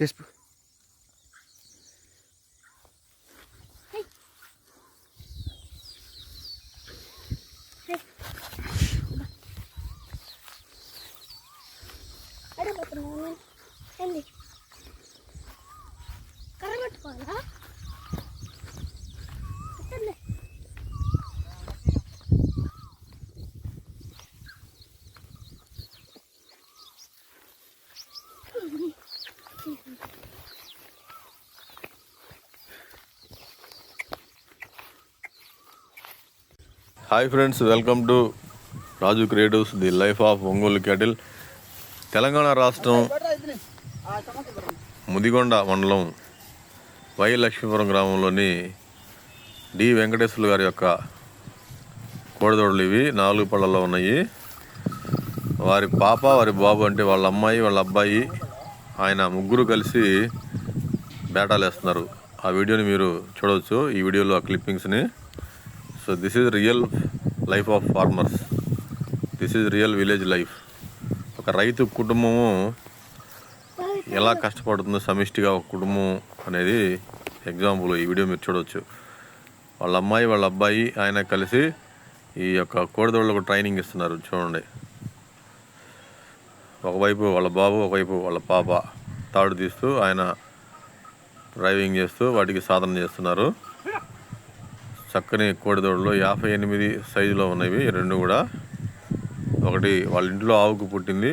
तेच hi friends welcome to Raju creatives the life of Ongole cattle Telangana రాష్ట్రం ముదిగొండ మండలం why Lakshmipuram గ్రామంలోని D Venkateswarlu గారి యొక్క కోడిదోడలు ఇవి. నాలుగు పళ్ళల్లో ఉన్నాయి. వారి పాప వారి బాబు అంటే వాళ్ళ అమ్మాయి వాళ్ళ అబ్బాయి ఆయన ముగ్గురు కలిసి బేటాలు వేస్తున్నారు. ఆ వీడియోని మీరు చూడవచ్చు. ఈ వీడియోలో ఆ క్లిప్పింగ్స్ని so this is real life of farmers this is real village life ఒక రైతు కుటుంబము ఎలా కష్టపడుతుందో సమిష్టిగా ఒక కుటుంబం అనేది ఎగ్జాంపుల్ ఈ వీడియో మీరు చూడవచ్చు వాళ్ళ అమ్మాయి వాళ్ళ అబ్బాయి ఆయన కలిసి ఈ యొక్క కోడిదోళ్ళకు ట్రైనింగ్ ఇస్తున్నారు చూడండి. ఒకవైపు వాళ్ళ బాబు ఒకవైపు వాళ్ళ పాప తాడు తీస్తూ ఆయన డ్రైవింగ్ చేస్తూ వాటికి సాధన చేస్తున్నారు. చక్కని కోడిదోడలు యాభై ఎనిమిది సైజులో ఉన్నవి. రెండు కూడా ఒకటి వాళ్ళ ఇంట్లో ఆవుకు పుట్టింది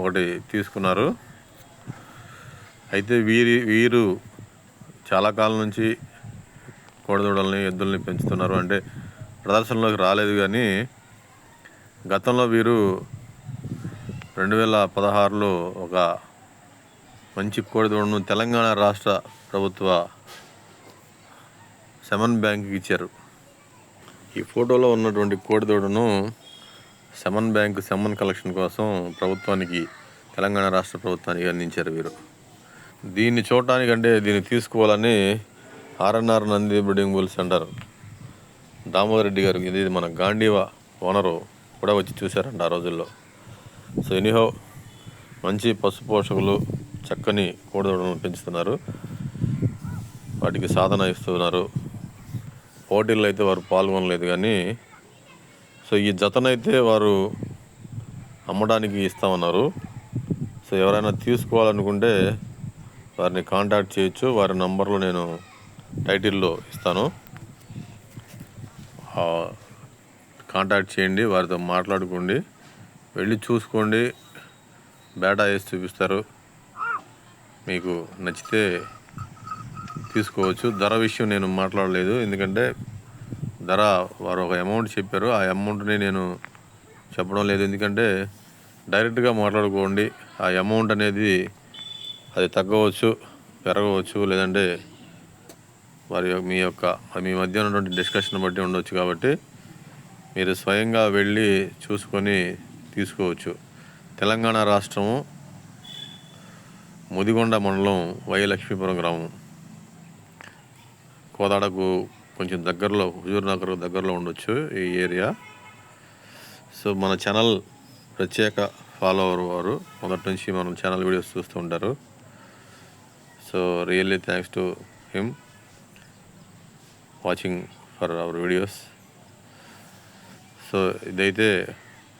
ఒకటి తీసుకున్నారు. అయితే వీరి వీరు చాలా కాలం నుంచి కోడిదూడల్ని ఎద్దుల్ని పెంచుతున్నారు. అంటే ప్రదర్శనలోకి రాలేదు కానీ గతంలో వీరు రెండు వేల పదహారులో ఒక మంచి కోడిదూడను తెలంగాణ రాష్ట్ర ప్రభుత్వ శమన్ బ్యాంక్కి ఇచ్చారు. ఈ ఫోటోలో ఉన్నటువంటి కోడిదూడను శమన్ బ్యాంక్ శమన్ కలెక్షన్ కోసం ప్రభుత్వానికి తెలంగాణ రాష్ట్ర ప్రభుత్వానికి అందించారు వీరు. దీన్ని చూడటానికంటే దీన్ని తీసుకోవాలని RNR Nandi breeding bull centre Damodar Reddy garu ఇది మన గాంధీవా ఓనరు కూడా వచ్చి చూశారంట ఆ రోజుల్లో. సో ఎనీహో మంచి పశు పోషకులు చక్కని కోడిదూడను పెంచుతున్నారు. వాటికి సాధన ఇస్తున్నారు. పోటీల్లో అయితే వారు పాల్గొనలేదు కానీ సో ఈ జతనైతే వారు అమ్మడానికి ఇస్తామన్నారు. సో ఎవరైనా తీసుకోవాలనుకుంటే వారిని కాంటాక్ట్ చేయొచ్చు. వారి నంబర్లో నేను టైటిల్లో ఇస్తాను. కాంటాక్ట్ చేయండి వారితో మాట్లాడుకోండి. వెళ్ళి చూసుకోండి. బేటా వేసి చూపిస్తారు. మీకు నచ్చితే తీసుకోవచ్చు. ధర విషయం నేను మాట్లాడలేదు. ఎందుకంటే ధర వారు ఒక అమౌంట్ చెప్పారు. ఆ అమౌంట్ని నేను చెప్పడం లేదు. ఎందుకంటే డైరెక్ట్గా మాట్లాడుకోండి. ఆ అమౌంట్ అనేది అది తగ్గవచ్చు పెరగవచ్చు లేదంటే వారి యొక్క- మీ యొక్క మీ మధ్య ఉన్నటువంటి డిస్కషన్ బట్టి ఉండవచ్చు కాబట్టి మీరు స్వయంగా వెళ్ళి చూసుకొని తీసుకోవచ్చు. తెలంగాణ రాష్ట్రము ముదిగొండ మండలం వై లక్ష్మీపురం గ్రామం. కోదాడకు కొంచెం దగ్గరలో హుజూర్ నగర్ దగ్గరలో ఉండొచ్చు ఈ ఏరియా. సో మన ఛానల్ ప్రత్యేక ఫాలోవర్ వారు. మొదటి నుంచి మనం ఛానల్ వీడియోస్ చూస్తూ ఉంటారు. So really thanks to him watching for our videos. So ఇదైతే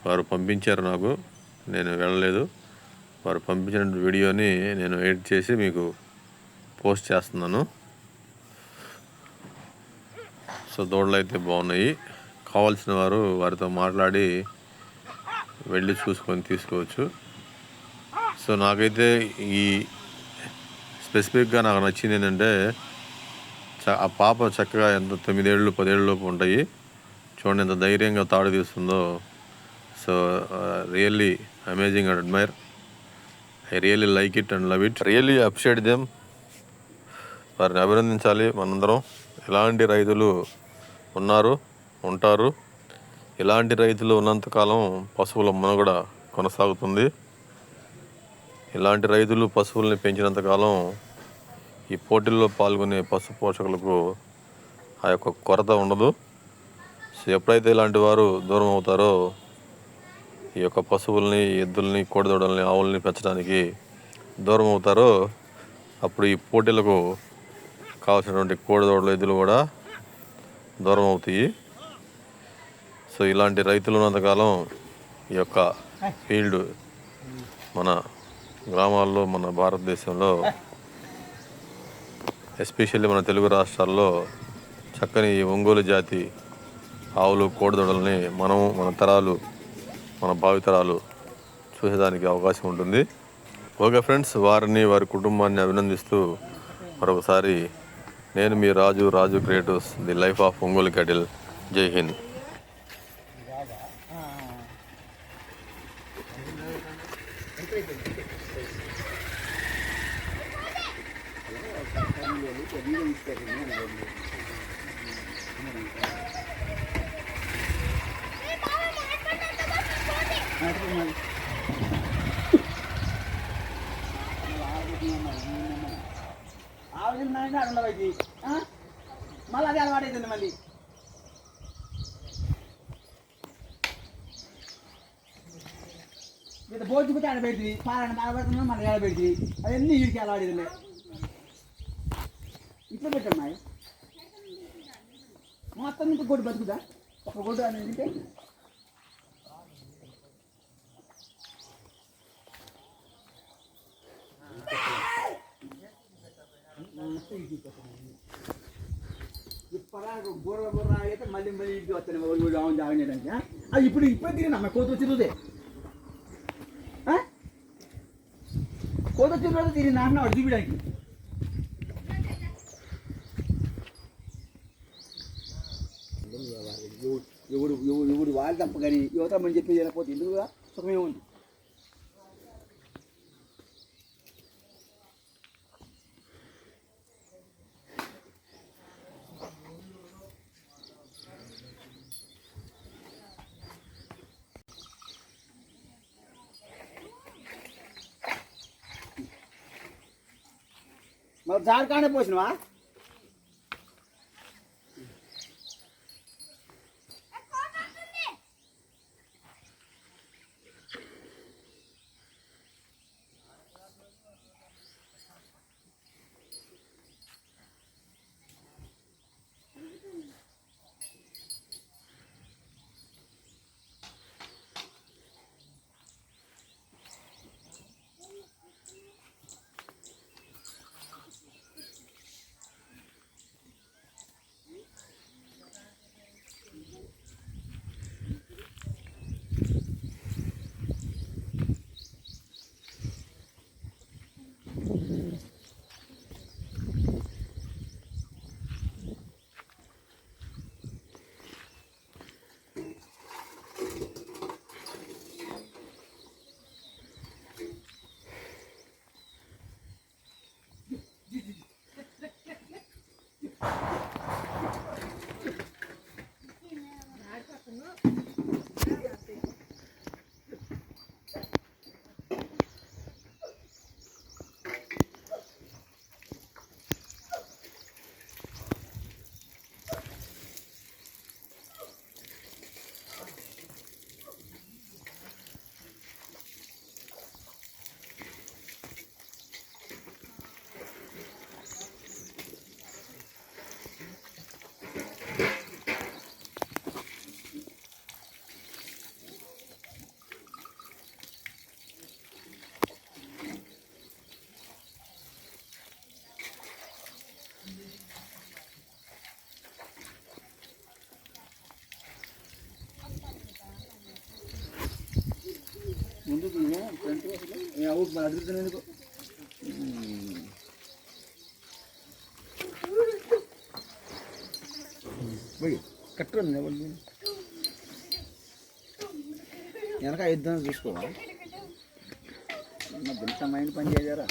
వారు పంపించారు నాకు. నేను వెళ్ళలేదు. వారు పంపించిన వీడియోని నేను ఎడిట్ చేసి మీకు పోస్ట్ చేస్తున్నాను. సో దూడలు అయితే బాగున్నాయి. కావాల్సిన వారు వారితో మాట్లాడి వెళ్ళి చూసుకొని తీసుకోవచ్చు. సో నాకైతే ఈ స్పెసిఫిక్గా నాకు నచ్చింది ఏంటంటే చ- ఆ పాప చక్కగా ఎంత తొమ్మిదేళ్ళు పదేళ్ళలోపు ఉంటాయి. చూడండి ఎంత ధైర్యంగా తాడు తీస్తుందో. So really amazing and admire. I really like it and love it. Really appreciate them. వారిని అభినందించాలి మనందరం. ఎలాంటి రైతులు ఉన్నారు ఉంటారు. ఇలాంటి రైతులు ఉన్నంతకాలం పశువుల మనుగడ కొనసాగుతుంది. ఇలాంటి రైతులు పశువుల్ని పెంచినంతకాలం ఈ పోటీల్లో పాల్గొనే పశు పోషకులకు ఆ యొక్క కొరత ఉండదు. సో ఎప్పుడైతే ఇలాంటి వారు దూరం అవుతారో ఈ యొక్క పశువుల్ని ఎద్దుల్ని కోడిదోడల్ని ఆవుల్ని పెంచడానికి దూరం అవుతారో అప్పుడు ఈ పోటీలకు కావాల్సినటువంటి కోడిదోడలు ఎద్దులు కూడా దూరం అవుతాయి. సో ఇలాంటి రైతులు ఉన్నంతకాలం ఈ యొక్క ఫీల్డ్ మన గ్రామాల్లో మన భారతదేశంలో ఎస్పెషల్లీ మన తెలుగు రాష్ట్రాల్లో చక్కని ఈ ఒంగోలు జాతి ఆవులు కోడిదొడల్ని మనం మన తరాలు మన భావితరాలు చూసేదానికి అవకాశం ఉంటుంది. ఓకే ఫ్రెండ్స్ వారిని వారి కుటుంబాన్ని అభినందిస్తూ మరొకసారి నేను మీ Raju Raju creatives the life of Ongole cattle Jai Hind. ఆలోచన అడుగులకి మళ్ళీ అదే అలవాటు అవుతుంది మళ్ళీ ఇంత బోర్డు ఆడ పెడుతుంది పాలన ఆడబడుతున్నా మళ్ళీ ఆడ పెడుతుంది అవన్నీ వీడికి అలవాటు ఇట్లా పెట్టమ్మా మొత్తం ఇంత గొడ్డు బతుకుదా ఒక గొడ్డు అనేది తింటే ఇప్పటిదాకా బుర్ర బుర్ర అయితే మళ్ళీ మళ్ళీ ఇంటికి వస్తాను ఎవరు అవును అది ఇప్పుడు ఇప్పుడు తిరిగినా అమ్మ కోత వచ్చిందే కోత వచ్చిన తిరిగి నాన్న వాడు చూపించడానికి ఎవడు ఎవడు ఎవడు వాళ్ళు తప్ప కానీ యువత అని చెప్పి చేయకపోతే ఎందుకు సుఖమే ఉంది. మరి జారకానే పోసినవా? ముందుకు ఫ్రంట్ అడుగుతున్నాను ఎందుకు పోయి కట్టు వెనక ఇద్దాం చూసుకోవాలి ఇంత మైండ్ పని చేయరా